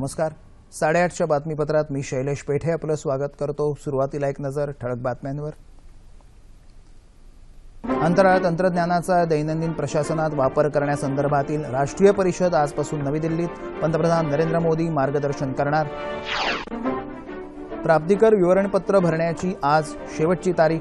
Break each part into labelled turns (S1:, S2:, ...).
S1: नमस्कार. साडेआठच्या बातमीपत्रात मी शैलेश पेठे आपलं स्वागत करतो. सुरुवातीला एक नजर ठळक बातम्यांवर. अंतराळ तंत्रज्ञानाचा दैनंदिन प्रशासनात वापर करण्यासंदर्भातील राष्ट्रीय परिषद आजपासून नवी दिल्लीत. पंतप्रधान नरेंद्र मोदी मार्गदर्शन करणार. प्राप्तिकर विवरणपत्र भरण्याची आज शेवटची तारीख.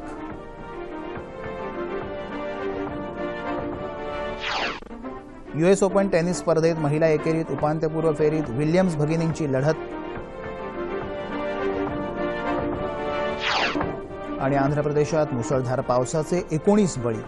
S1: युएस ओपन टेनिस स्पर्धेत महिला एकेरीत उपांत्यपूर्व फेरीत विल्यम्स भगिनींची लढत. आणि आंध्र प्रदेशात मुसळधार पावसाचे एकोणीस बळी.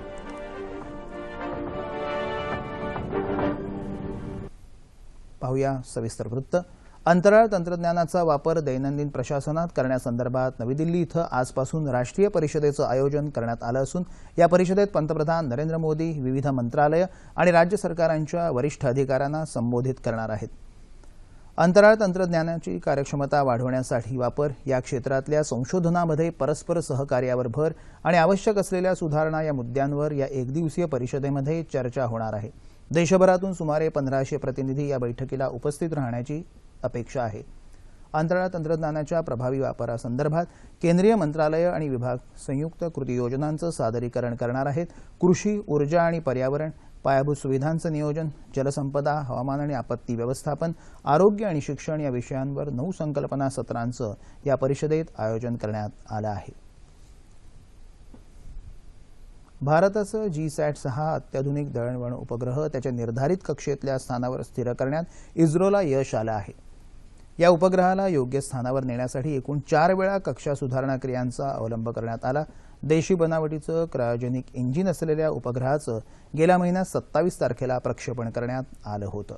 S1: पाहूया सविस्तर वृत्त. अंतराळ तंत्रज्ञानाचा वापर दैनंदिन प्रशासनात करण्यासंदर्भात नवी दिल्ली इथं आजपासून राष्ट्रीय परिषदेचं आयोजन करण्यात आलं असून या परिषदेत पंतप्रधान नरेंद्र मोदी विविध मंत्रालय आणि राज्य सरकारांच्या वरिष्ठ अधिकाऱ्यांना संबोधित करणार आहेत. अंतराळ तंत्रज्ञानाची कार्यक्षमता वाढवण्यासाठी वापर या क्षेत्रातल्या संशोधनामध्ये परस्पर सहकार्यावर भर आणि आवश्यक असलेल्या सुधारणा या मुद्द्यांवर या एकदिवसीय परिषदेमध्ये चर्चा होणार आहे. देशभरातून सुमारे पंधराशे प्रतिनिधी या बैठकीला उपस्थित राहण्याची अपेक्षा आहे. अंतराळ तंत्रज्ञानाच्या प्रभावी वापरासंदर्भात केंद्रीय मंत्रालय आणि विभाग संयुक्त कृती योजनांचं सादरीकरण करणार आहेत. कृषी ऊर्जा आणि पर्यावरण पायाभूत सुविधांचं नियोजन जलसंपदा हवामान आणि आपत्ती व्यवस्थापन आरोग्य आणि शिक्षण या विषयांवर नऊ संकल्पना सत्रांचं या परिषदेत आयोजन करण्यात आलं आहे. भारताचं जी सॅट सहा अत्याधुनिक दळणवळण उपग्रह त्याच्या निर्धारित कक्षेतल्या स्थानावर स्थिर करण्यात इस्रोला यश आलं आहे. या उपग्रहाला योग्य स्थानावर नेण्यासाठी एकूण चार वेळा कक्षा सुधारणा क्रियांचा अवलंब करण्यात आला. देशी बनावटीचं क्रायोजेनिक इंजिन असलेल्या उपग्रहाचं गेल्या महिन्यात सत्तावीस तारखेला प्रक्षेपण करण्यात आलं होतं.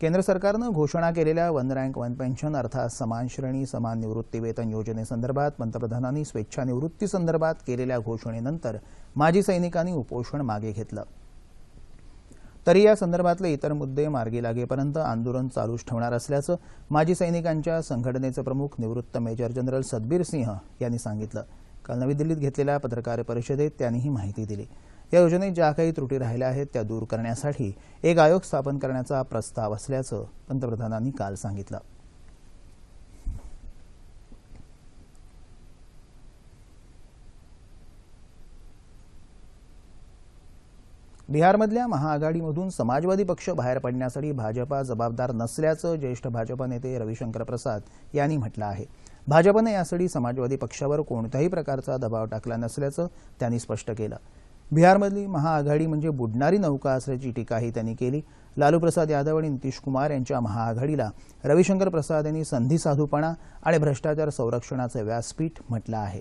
S1: केंद्र सरकारनं घोषणा केलेल्या वन रँक वन पेन्शन अर्थात समान श्रेणी समान निवृत्ती वेतन योजनेसंदर्भात पंतप्रधानांनी स्वेच्छा निवृत्तीसंदर्भात केलेल्या घोषणेनंतर माजी सैनिकांनी उपोषण मागे घेतलं. तरी या संदर्भातले इतर मुद्दे मार्गी लागेपर्यंत आंदोलन चालूच ठेवणार असल्याचं माजी सैनिकांच्या संघटनेचे प्रमुख निवृत्त मेजर जनरल सदबीर सिंह यांनी सांगितलं. काल नवी दिल्लीत घेतलेल्या पत्रकार परिषदेत त्यांनी ही माहिती दिली. या योजनेत ज्या काही त्रुटी राहिल्या आहेत त्या दूर करण्यासाठी एक आयोग स्थापन करण्याचा प्रस्ताव असल्याचं पंतप्रधानांनी काल सांगितलं. बिहारमधल्या महाआघाडीमधून समाजवादी पक्ष बाहेर पडण्यासाठी भाजपा जबाबदार नसल्याचं ज्येष्ठ भाजपा नेते रविशंकर प्रसाद यांनी म्हटलं आहे. भाजपनं यासाठी समाजवादी पक्षावर कोणत्याही प्रकारचा दबाव टाकला नसल्याचं त्यांनी स्पष्ट केलं. बिहारमधली महाआघाडी म्हणजे बुडणारी नौका असल्याची टीकाही त्यांनी केली. लालू प्रसाद यादव आणि नितीश कुमार यांच्या महाआघाडीला रविशंकर प्रसाद यांनी संधी साधूपणा आणि भ्रष्टाचार संरक्षणाचं व्यासपीठ म्हटलं आहे.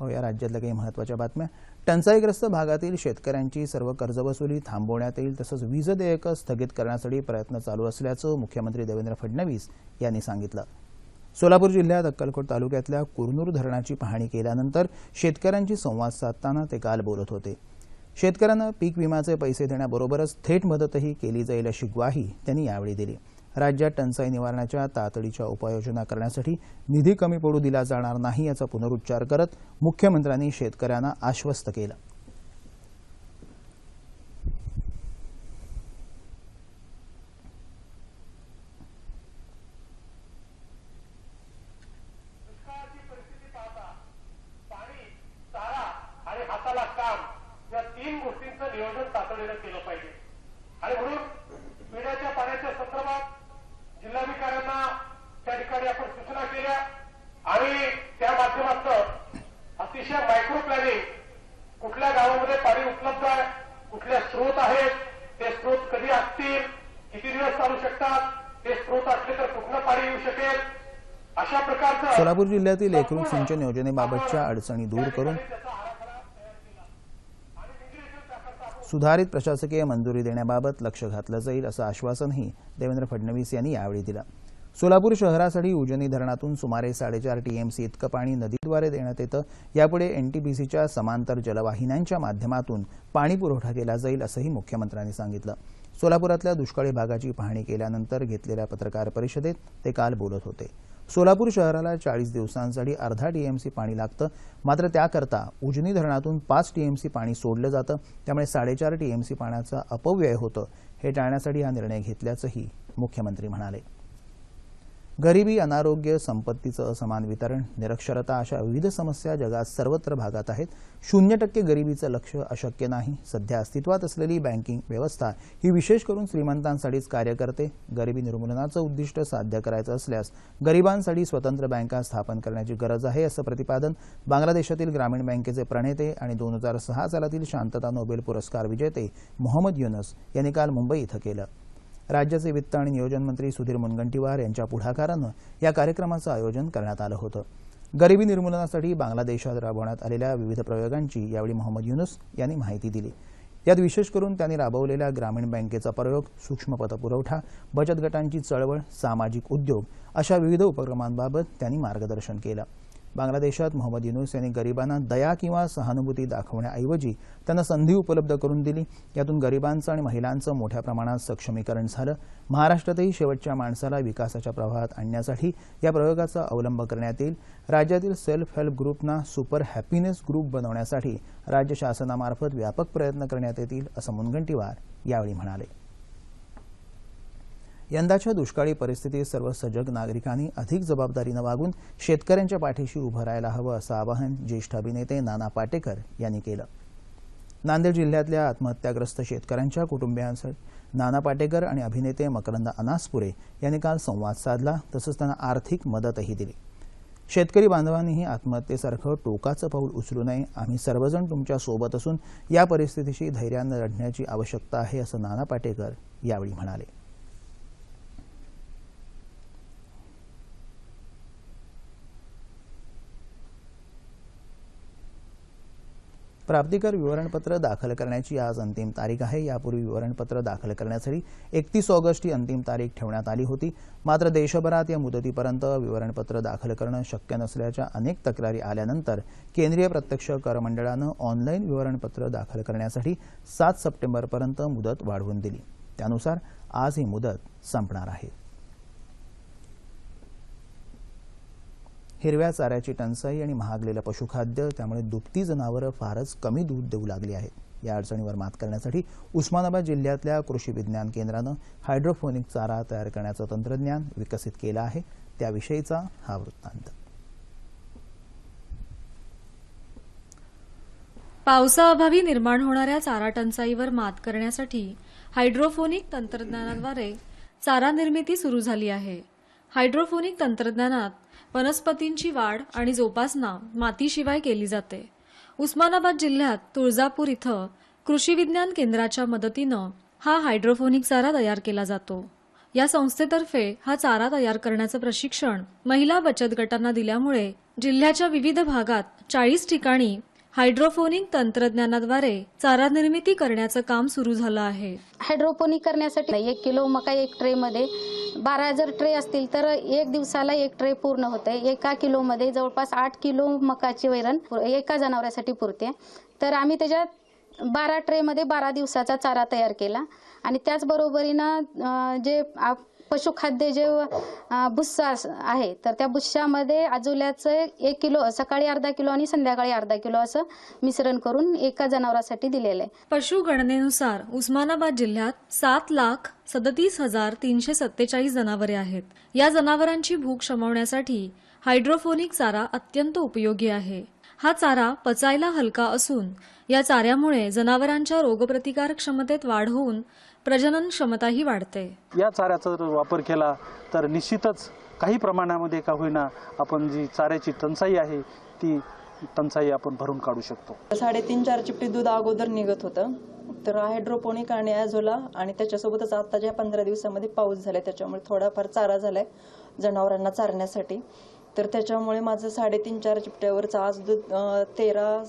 S1: या राज्यातल्या काही महत्त्वाच्या बातम्या. टंचाईग्रस्त भागातील शेतकऱ्यांची सर्व कर्जवसुली थांबवण्यात येईल तसंच वीज देयकं स्थगित करण्यासाठी प्रयत्न चालू असल्याचं मुख्यमंत्री देवेंद्र फडणवीस यांनी सांगितलं. सोलापूर जिल्ह्यात अक्कलकोट तालुक्यातल्या कुरनूर धरणाची पाहणी केल्यानंतर शेतकऱ्यांशी संवाद साधताना ते काल बोलत होते. शेतकऱ्यांना पीक विम्याचे पैसे देण्याबरोबरच थेट मदतही केली जाईल अशी ग्वाही त्यांनी यावेळी दिली. राज्यात टंचाई निवारणाच्या तातडीच्या उपाययोजना करण्यासाठी निधी कमी पडू दिला जाणार नाही याचा पुनरुच्चार करत मुख्यमंत्र्यांनी शेतकऱ्यांना आश्वस्त केलं
S2: दुष्काळाची परिस्थिती पाहता पाणी चारा आणि हाताला काम या तीन गोष्टींचं नियोजन तातडीनं केलं पाहिजे आणि म्हणून पिण्याच्या पाण्याच्या संदर्भात जिल्हाधिकाऱ्यांना त्या ठिकाणी आपण सूचना केल्या आणि त्या माध्यमातून अतिशय मायक्रो प्लॅनिंग कुठल्या गावामध्ये पाणी उपलब्ध आहे? कुठले स्रोत आहेत? ते स्रोत कधी असतील? किती दिवस चालू शकतात? ते स्रोत असले तर कुठलं पाणी येऊ शकेल? अशा प्रकारचं
S1: सोलापूर जिल्ह्यातील एकरूप सिंचन योजनेबाबतच्या अडचणी दूर करून सुधारित प्रशासकीय मंजुरी देण्याबाबत लक्ष घातलं जाईल असं आश्वासनही देवेंद्र फडणवीस यांनी यावेळी दिलं. सोलापूर शहरासाठी उजनी धरणातून सुमारे साडेचार टीएमसी इतकं पाणी नदीद्वारे देण्यात येतं. यापुढे एनटीपीसीच्या समांतर जलवाहिन्यांच्या माध्यमातून पाणी पुरवठा केला जाईल असंही मुख्यमंत्र्यांनी सांगितलं. सोलापुरातल्या दुष्काळी भागाची पाहणी केल्यानंतर घेतलेल्या पत्रकार परिषदेत ते काल बोलत होते. सोलापूर शहराला चाळीस दिवसांसाठी अर्धा टीएमसी पाणी लागतं मात्र त्याकरता उजनी धरणातून पाच टीएमसी पाणी सोडलं जातं त्यामुळे साडेचार टीएमसी पाण्याचा अपव्यय होतं हे टाळण्यासाठी हा निर्णय घेतल्याचंही मुख्यमंत्री म्हणाले. गरिबी अनारोग्य संपत्तीचं असमान वितरण निरक्षरता अशा विविध समस्या जगात सर्वत्र भागात आहेत. शून्य टक्के गरिबीचं लक्ष अशक्य नाही. सध्या अस्तित्वात असलेली बँकिंग व्यवस्था ही विशेष करून श्रीमंतांसाठीच कार्य करते. गरिबी निर्मूलनाचं उद्दिष्ट साध्य करायचं असल्यास गरिबांसाठी स्वतंत्र बँका स्थापन करण्याची गरज आहे असं प्रतिपादन बांगलादेशातील ग्रामीण बँकेचे प्रणेते आणि दोन हजार सहा सालातील शांतता नोबेल पुरस्कार विजेते मोहम्मद युनस यांनी काल मुंबई इथं केलं. राज्याचे वित्त आणि नियोजन मंत्री सुधीर मुनगंटीवार यांच्या पुढाकारानं या कार्यक्रमाचं आयोजन करण्यात आलं होतं. गरिबी निर्मूलनासाठी बांगलादेशात राबवण्यात आलेल्या विविध प्रयोगांची यावेळी मोहम्मद युनुस यांनी माहिती दिली. यात विशेष करून त्यांनी राबवलेल्या ग्रामीण बँकेचा प्रयोग सूक्ष्म पतपुरवठा बचत गटांची चळवळ सामाजिक उद्योग अशा विविध उपक्रमांबाबत त्यांनी मार्गदर्शन केलं. बांगलादेशात मोहम्मद युनुस यांनी गरिबांना दया किंवा सहानुभूती दाखवण्याऐवजी त्यांना संधी उपलब्ध करून दिली. यातून गरिबांचं आणि महिलांचं मोठ्या प्रमाणात सक्षमीकरण झालं. महाराष्ट्रातही शेवटच्या माणसाला विकासाच्या प्रवाहात आणण्यासाठी या प्रयोगाचा अवलंब करण्यात येईल. राज्यातील सेल्फ हेल्प ग्रुपना सुपर हॅपीनेस ग्रुप बनवण्यासाठी राज्य शासनामार्फत व्यापक प्रयत्न करण्यात येतील असं मुनगंटीवार यावेळी म्हणाले. यंदाच्या दुष्काळी परिस्थितीत सर्व सजग नागरिकांनी अधिक जबाबदारीनं वागून शेतकऱ्यांच्या पाठीशी उभं राहायला हवं असं आवाहन ज्येष्ठ अभिनेते नाना पाटेकर यांनी केलं. नांदेड जिल्ह्यातल्या आत्महत्याग्रस्त शेतकऱ्यांच्या कुटुंबियांसाठी नाना पाटेकर आणि अभिनेते मकरंद अनासपुरे यांनी काल संवाद साधला. तसंच त्यांना आर्थिक मदतही दिली. शेतकरी बांधवांनीही आत्महत्येसारखं टोकाचं पाऊल उचलू नये. आम्ही सर्वजण तुमच्यासोबत असून या परिस्थितीशी धैर्यानं लढण्याची आवश्यकता आहे असं नाना पाटेकर यावेळी म्हणाले. प्राप्तिकर विवरणपत्र दाखल करण्याची आज अंतिम तारीख आहे. यापूर्वी विवरणपत्र दाखल करण्यासाठी एकतीस ऑगस्ट ही अंतिम तारीख ठेवण्यात आली होती. मात्र देशभरात या मुदतीपर्यंत विवरणपत्र दाखल करणं शक्य नसल्याच्या अनेक तक्रारी आल्यानंतर केंद्रीय प्रत्यक्ष कर मंडळानं ऑनलाईन विवरणपत्र दाखल करण्यासाठी सात सप्टेंबरपर्यंत मुदत वाढवून दिली. त्यानुसार आज ही मुदत संपणार आहे. हिरव्या चाऱ्याची टंचाई आणि महागलेलं पशुखाद्य त्यामुळे दुभती जनावरं फारच कमी दूध देऊ लागली आहेत. या अडचणीवर मात करण्यासाठी उस्मानाबाद जिल्ह्यातल्या कृषी विज्ञान केंद्रानं हायड्रोफोनिक चारा तयार करण्याचं तंत्रज्ञान विकसित केलं आहे. त्याविषयीचा हा वृत्तांत.
S3: पावसाअभावी निर्माण होणाऱ्या चारा टंचाईवर मात करण्यासाठी हायड्रोफोनिक तंत्रज्ञानाद्वारे चारा निर्मिती सुरू झाली आहे. हायड्रोफोनिक तंत्रज्ञानात वनस्पतींची वाढ आणि जोपासना मातीशिवाय केली जाते. उस्मानाबाद जिल्ह्यात तुळजापूर इथं कृषी विज्ञान केंद्राच्या मदतीनं हा हायड्रोफोनिक चारा तयार केला जातो. या संस्थेतर्फे हा चारा तयार करण्याचं प्रशिक्षण महिला बचत गटांना दिल्यामुळे जिल्ह्याच्या विविध भागात चाळीस ठिकाणी हायड्रोफोनिक तंत्रज्ञानाद्वारे चारा निर्मिती करण्याचं काम सुरू झालं आहे.
S4: हायड्रोपोनिक करण्यासाठी एक किलो मका एक ट्रेमध्ये बारा जर ट्रे असतील तर एक दिवसाला एक ट्रे पूर्ण होते. एका किलोमध्ये जवळपास आठ किलो मकाची वैरण एका जनावरासाठी पुरते. तर आम्ही त्याच्यात बारा ट्रेमध्ये बारा दिवसाचा चारा तयार केला. आणि त्याचबरोबरीनं जे आप- पशुखाद्य जे भुस्सा आहे तर त्या भुस्सामध्ये आजोल्याचं एक किलो सकाळी अर्धा किलो आणि संध्याकाळी अर्धा किलो असं मिश्रण करून एका जनावरासाठी दिलेलं आहे.
S3: पशुगणनेनुसार उस्मानाबाद जिल्ह्यात सात लाख सदतीस हजार तीनशे सत्तेचाळीस जनावरे आहेत. या जनावरांची भूक शमवण्यासाठी हायड्रोफोनिक चारा अत्यंत उपयोगी आहे. हा चारा पचायला हलका असून या चाऱ्यामुळे जनावरांच्या रोगप्रतिकार क्षमतेत वाढ होऊन प्रजनन क्षमताही वाढते.
S5: या चाऱ्याचा जर वापर केला तर निश्चितच काही प्रमाणामध्ये का होईना आपण जी चाऱ्याची टंचाई आहे ती टंचाई आपण भरून काढू शकतो.
S6: साडेतीन चार चिपटी दूध अगोदर निघत होतं. तर हायड्रोपोनिक आणि ॲझोला आणि त्याच्यासोबतच आत्ताच्या पंधरा दिवसामध्ये पाऊस झालाय त्याच्यामुळे थोडाफार चारा झालाय जनावरांना चारण्यासाठी. तर त्याच्यामुळे माझं साडेतीन चार चिपट्यावरचं आज दूध तेरा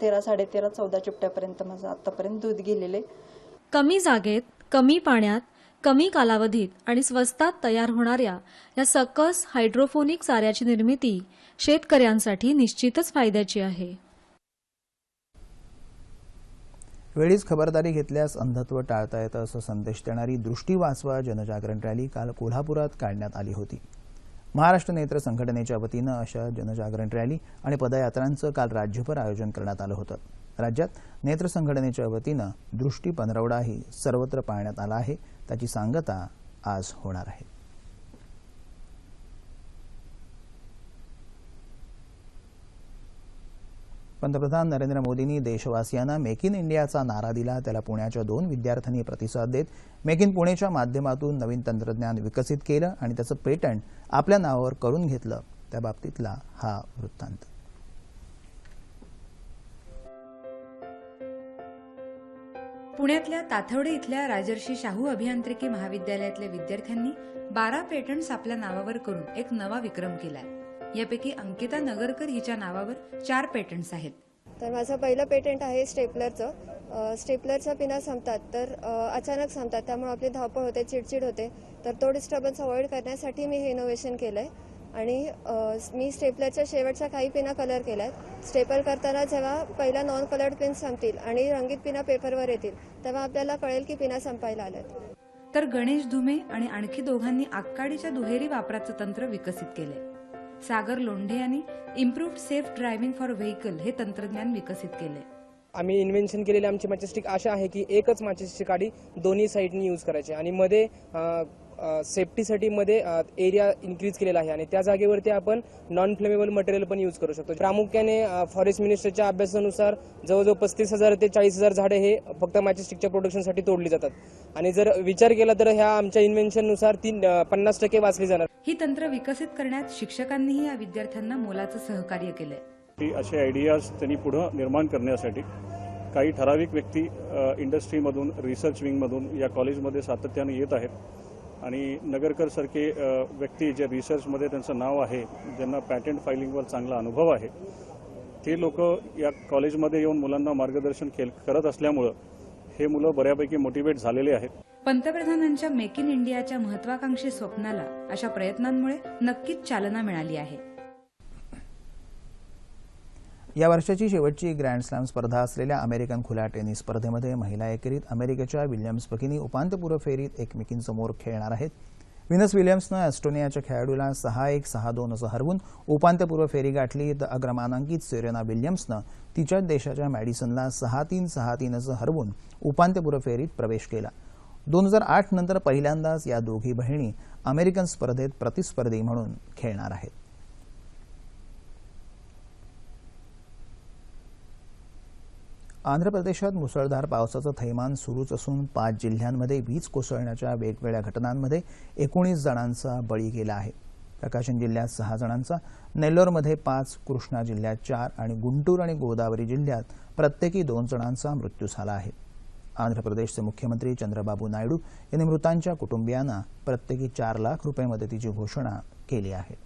S6: तेरा साडेतेरा चौदा चिपट्यापर्यंत माझं आत्तापर्यंत दूध गेलेलं आहे.
S3: कमी जागेत कमी पाण्यात कमी कालावधीत आणि स्वस्तात तयार होणाऱ्या या सकस हायड्रोफोनिक चाऱ्याची निर्मिती शेतकऱ्यांसाठी निश्चितच फायद्याची आहे.
S1: वेळीच खबरदारी घेतल्यास अंधत्व टाळता येतं असं संदेश देणारी दृष्टी वाचवा जनजागरण रॅली काल कोल्हापुरात काढण्यात आली होती. महाराष्ट्र नेत्र संघटनेच्या वतीनं अशा जनजागरण रॅली आणि पदयात्रांचं काल राज्यभर आयोजन करण्यात आलं होतं. राज्यात नेत्र संघटनेच्या वतीनं दृष्टी पंधरवडाही सर्वत्र पाळण्यात आला आहे. त्याची सांगता आज होणार आहे. पंतप्रधान नरेंद्र मोदींनी देशवासियांना मेक इन इंडियाचा नारा दिला. त्याला पुण्याच्या दोन विद्यार्थ्यांनी प्रतिसाद देत मेक इन पुणेच्या माध्यमातून नवीन तंत्रज्ञान विकसित केलं आणि त्याचं पेटंट आपल्या नावावर करून घेतलं. त्या बाबतीतला हा वृत्तांत.
S7: पुण्यातल्या ताथवडे इथल्या राजर्षी शाहू अभियांत्रिकी महाविद्यालयातल्या विद्यार्थ्यांनी बारा पेटंट्स आपल्या नावावर करून एक नवा विक्रम केलाय. यापैकी अंकिता नगरकर हिच्या नावावर चार पेटंट्स आहेत.
S8: तर माझं पहिलं पेटंट आहे स्टेपलरचं. स्टेपलरचा पिना संपतात तर अचानक संपतात. त्यामुळे आपली धावपळ होते चिडचिड होते. तर तो डिस्टर्बन्स अवॉइड करण्यासाठी मी हे इनोव्हेशन केलं आहे आणि मी स्टेपलरच्या शेवटच्या काही पिना कलर केल्या आहेत स्टेपल करताना जेव्हा पहिल्या नॉन कलर्ड पिन संपतील आणि रंगीत पिना पेपरवर येतील तेव्हा आपल्याला कळेल की पिना संपायला आल्यात.
S7: तर गणेश धुमे आणि आणखी दोघांनी आगकाडीच्या दुहेरी वापराचं तंत्र विकसित केलंय. सागर लोंढे यांनी improved safe driving for vehicle हे तंत्रज्ञान विकसित केलंय.
S9: आम्ही इन्व्हेन्शन केलेली आमची मॅचेस्टिक अशा आहे की एकच मॅचेसची गाडी दोन्ही साईडनी यूज करायची. आणि मध्ये सेफ्टीसाठी मध्ये एरिया इन्क्रीज केलेला आहे. आणि त्या जागेवरती आपण नॉन फ्लेमेबल मटेरियल पण यूज करू शकतो. प्रामुख्याने फॉरेस्ट मिनिस्टरच्या अभ्यासानुसार जवळजवळ पस्तीस हजार ते चाळीस हजार झाडे हे फक्त मॅचेस्टिकच्या प्रोडक्शनसाठी तोडली जातात. आणि जर विचार केला तर ह्या आमच्या इन्व्हेन्शननुसार तीन पन्नास टक्के वाचली जाणार.
S7: ही तंत्र विकसित करण्यात शिक्षकांनीही या विद्यार्थ्यांना मोलाचं सहकार्य केलंय.
S10: की असे आयडियाज त्यांनी पुढं निर्माण करण्यासाठी काही ठराविक व्यक्ती इंडस्ट्रीमधून रिसर्च विंगमधून या कॉलेजमध्ये सातत्याने येत आहेत. आणि नगरकर सारखे व्यक्ती जे रिसर्चमध्ये त्यांचं नाव आहे ज्यांना पॅटंट फायलिंगवर चांगला अनुभव आहे ते लोक या कॉलेजमध्ये येऊन मुलांना मार्गदर्शन करत असल्यामुळं हे मुलं बऱ्यापैकी मोटिवेट झालेले आहेत.
S7: पंतप्रधानांच्या मेक इन इंडियाच्या महत्वाकांक्षी स्वप्नाला अशा प्रयत्नांमुळे नक्कीच चालना मिळाली आहे.
S1: या वर्षाची शेवटची ग्रँड स्लॅम स्पर्धा असलेल्या अमेरिकन खुल्या टेनिस स्पर्धेमध्ये महिला एकेरीत अमेरिकेच्या विल्यम्स बकिनी उपांत्यपूर्व फेरीत एकमेकींसमोर खेळणार आहेत. विनस विल्यम्सनं ॲस्टोनियाच्या खेळाडूला सहा एक सहा दोन असं हरवून उपांत्यपूर्व फेरी गाठली. तर अग्रमानांकित सेरेना विल्यम्सनं तिच्याच देशाच्या मॅडिसनला सहा तीन सहा तीन असं हरवून उपांत्यपूर्व फेरीत प्रवेश केला. दोन हजार आठ नंतर पहिल्यांदाच या दोघी बहिणी अमेरिकन स्पर्धेत प्रतिस्पर्धी म्हणून खेळणार आहेत. आंध्र प्रदेशात मुसळधार पावसाचं थैमान सुरूच असून पाच जिल्ह्यांमध्ये वीज कोसळण्याच्या वेगवेगळ्या घटनांमध्ये एकोणीस जणांचा बळी गेला आहे. प्रकाशन जिल्ह्यात सहा जणांचा नेल्लोरमध्ये पाच कृष्णा जिल्ह्यात चार आणि गुंटूर आणि गोदावरी जिल्ह्यात प्रत्येकी दोन जणांचा मृत्यू झाला आहे. आंध्र प्रदेशचे मुख्यमंत्री चंद्रबाबू नायडू यांनी मृतांच्या कुटुंबियांना प्रत्येकी चार लाख रुपये मदतीची घोषणा केली आहे.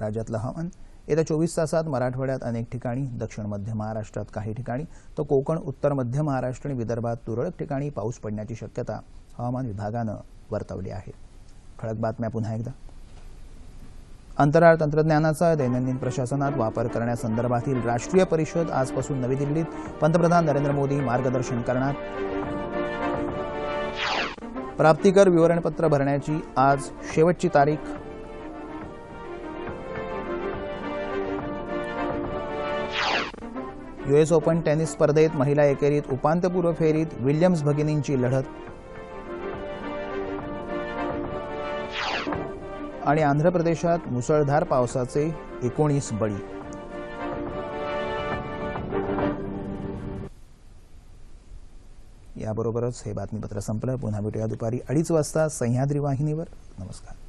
S1: राज्यातलं हवामान. येत्या चोवीस तासात मराठवाड्यात अनेक ठिकाणी दक्षिण मध्य महाराष्ट्रात काही ठिकाणी तर कोकण उत्तर मध्य महाराष्ट्र आणि विदर्भात तुरळक ठिकाणी पाऊस पडण्याची शक्यता हवामान विभागानं वर्तवली आहे. ठळक बातम्या पुन्हा एकदा. अंतराळ तंत्रज्ञानाचा दैनंदिन प्रशासनात वापर करण्यासंदर्भातील राष्ट्रीय परिषद आजपासून नवी दिल्लीत. पंतप्रधान नरेंद्र मोदी मार्गदर्शन करणार. प्राप्तिकर विवरणपत्र भरण्याची आज शेवटची तारीख. युएस ओपन टेनिस स्पर्धेत महिला एकेरीत उपांत्यपूर्व फेरीत विल्यम्स भगिनींची लढत. आणि आंध्र प्रदेशात मुसळधार पावसाचे एकोणीस बळी. याबरोबरच हे बातमीपत्र संपलं. पुन्हा भेटूया दुपारी अडीच वाजता सह्याद्री वाहिनीवर. नमस्कार.